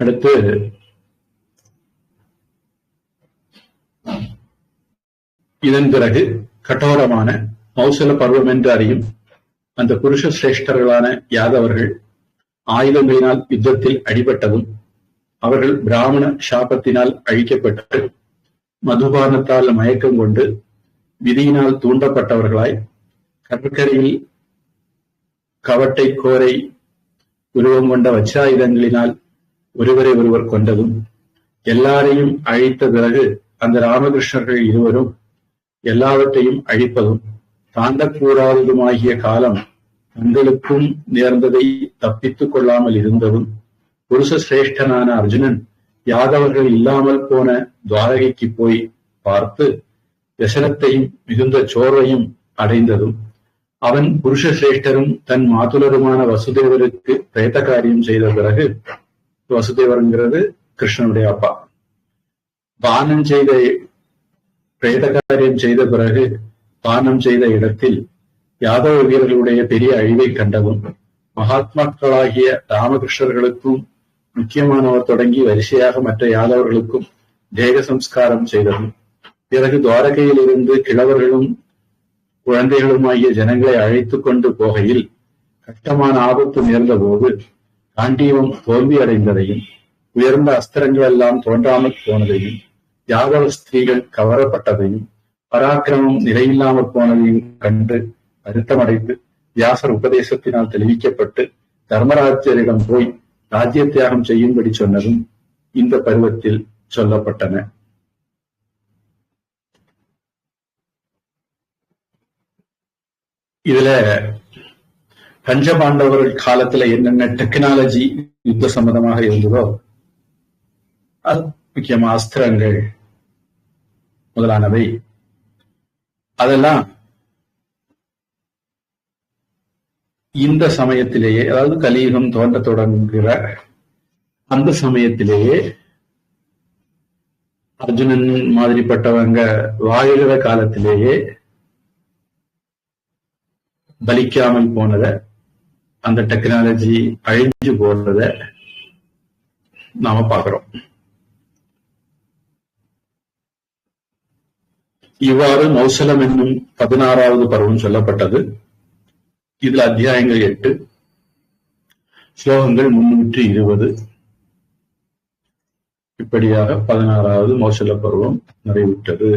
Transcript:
அடுத்து இதன் பிறகு கட்டோரமான மௌசல பருவம் என்று அறியும் அந்த புருஷ சிரேஷ்டர்களான யாதவர்கள் ஆயுதங்களினால் யுத்தத்தில் அடிபட்டதும் அவர்கள் பிராமண சாபத்தினால் அழிக்கப்பட்டு மதுபானத்தால் மயக்கம் கொண்டு விதியினால் தூண்டப்பட்டவர்களாய் கடற்கரையில் கவட்டை கோரை உருவம் கொண்ட வச்சாயுதங்களினால் ஒருவரை ஒருவர் கொண்டதும் எல்லாரையும் அழித்த பிறகு அந்த ராமகிருஷ்ணர்கள் இருவரும் எல்லாவற்றையும் அழிப்பதும் தாண்டக்கூடாததுமாகிய காலம் தங்களுக்கும் நேர்ந்ததை தப்பித்துக் கொள்ளாமல் இருந்ததும் புருஷ சிரேஷ்டனான அர்ஜுனன் யாதவர்கள் இல்லாமல் போன துவாரகைக்கு போய் பார்த்து விசனத்தையும் மிகுந்த சோர்வையும் அடைந்ததும் அவன் புருஷ சிரேஷ்டரும் தன் மாதுலருமான வசுதேவருக்கு பிரேத்த காரியம் செய்த பிறகு வசுதேவருங்கிறது கிருஷ்ணனுடைய அப்பா பானம் செய்த பிரேத காரியம் செய்த பிறகு பானம் செய்த இடத்தில் யாதவ வீரர்களுடைய பெரிய அழிவை கண்டதும் மகாத்மாக்களாகிய ராமகிருஷ்ணர்களுக்கும் முக்கியமானவர் தொடங்கி வரிசையாக மற்ற யாதவர்களுக்கும் தேக சம்ஸ்காரம் செய்ததும் பிறகு துவாரகையில் இருந்து கிழவர்களும் குழந்தைகளுமாகிய ஜனங்களை அழைத்துக் கொண்டு போகையில் கஷ்டமான ஆபத்து நேர்ந்த போது காண்டீவம் தோல்வி அடைந்ததையும் உயர்ந்த அஸ்திரங்கள் எல்லாம் தோன்றாமல் போனதையும் யாதவ ஸ்திரீகள் கவரப்பட்டதையும் பராக்கிரமம் நிலையில்லாமல் போனதையும் கண்டு வருத்தமடைந்து வியாசர் உபதேசத்தினால் தெளிவிக்கப்பட்டு தர்மராஜரிடம் போய் ராஜ்ய தியாகம் செய்யும்படி சொன்னதும் இந்த பருவத்தில் சொல்லப்பட்டன. இதுல பஞ்சபாண்டவர்கள் காலத்துல என்னென்ன டெக்னாலஜி யுத்த சம்பந்தமாக இருந்ததோ அது முக்கியமா அஸ்திரங்கள் முதலானவை. அதெல்லாம் இந்த சமயத்திலேயே அதாவது கலியுகம் தோன்ற தொடங்குகிற அந்த சமயத்திலேயே அர்ஜுனன் மாதிரிப்பட்டவங்க வாழுகிற காலத்திலேயே பலிக்காமல் போனதை அந்த டெக்னாலஜி அழிஞ்சு போறத நாம பார்க்கிறோம். இவ்வாறு மௌசலம் என்னும் பதினாறாவது பருவம் சொல்லப்பட்டது. இதில் அத்தியாயங்கள் எட்டு ஸ்லோகங்கள் முன்னூற்றி இருபது. இப்படியாக பதினாறாவது மௌசல பருவம் நிறைவுற்றது.